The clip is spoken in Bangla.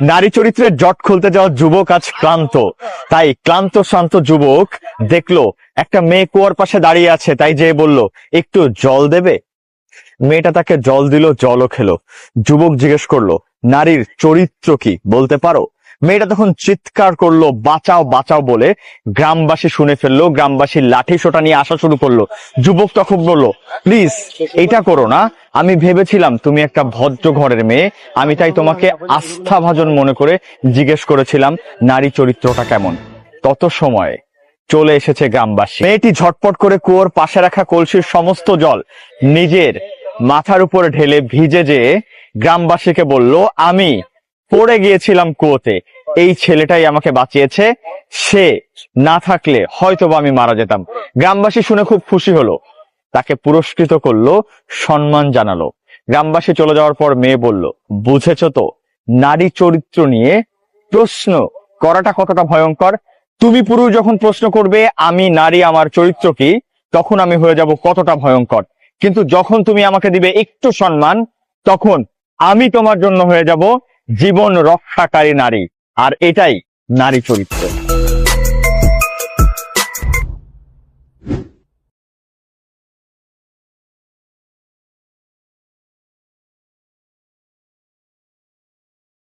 নারী চরিত্রের জট খুলতে যাওয়া যুবক আজ ক্লান্ত। তাই ক্লান্ত, শান্ত যুবক দেখল, একটা মেয়ে কুয়ার পাশে দাঁড়িয়ে আছে, তাই যে বলল, একটু জল দেবে? মেয়েটা তাকে জল দিল, জলও খেলো। যুবক জিজ্ঞেস করল, নারীর চরিত্র কি, বলতে পারো? মেয়েটা তখন চিৎকার করল, বাঁচাও বাঁচাও বলে গ্রামবাসী শুনে ফেলল, গ্রামবাসী লাঠি সোটা নিয়ে আসা শুরু করল। যুবক তখন বলল, প্লিজ, এটা করো না। আমি ভেবেছিলাম তুমি একটা ভদ্র ঘরের মেয়ে। আমি তাই তোমাকে আস্থাভাজন মনে করে জিজ্ঞেস করেছিলাম, নারী চরিত্রটা কেমন? তত সময় চলে এসেছে গ্রামবাসী। মেয়েটি ঝটপট করে কুয়োর পাশে রাখা কলসির সমস্ত জল নিজের মাথার উপরে ঢেলে ভিজে যেয়ে গ্রামবাসীকে বলল, আমি পড়ে গিয়েছিলাম কুয়োতে। এই ছেলেটাই আমাকে বাঁচিয়েছে। সে না থাকলে হয়তোবা আমি মারা যেতাম। গ্রামবাসী শুনে খুব খুশি হলো। তাকে পুরস্কৃত করল, সম্মান জানালো। গ্রামবাসী চলে যাওয়ার পর মেয়ে বলল, বুঝেছ তো, নারী চরিত্র নিয়ে প্রশ্ন করাটা কতটা ভয়ঙ্কর? তুমি পুরুষ যখন প্রশ্ন করবে, আমি নারী আমার চরিত্র কি, তখন আমি হয়ে যাব কতটা ভয়ঙ্কর। কিন্তু যখন তুমি আমাকে দিবে একটু সম্মান, তখন আমি তোমার জন্য হয়ে যাব জীবন রক্ষাকারী নারী। আর এটাই নারী চরিত্র।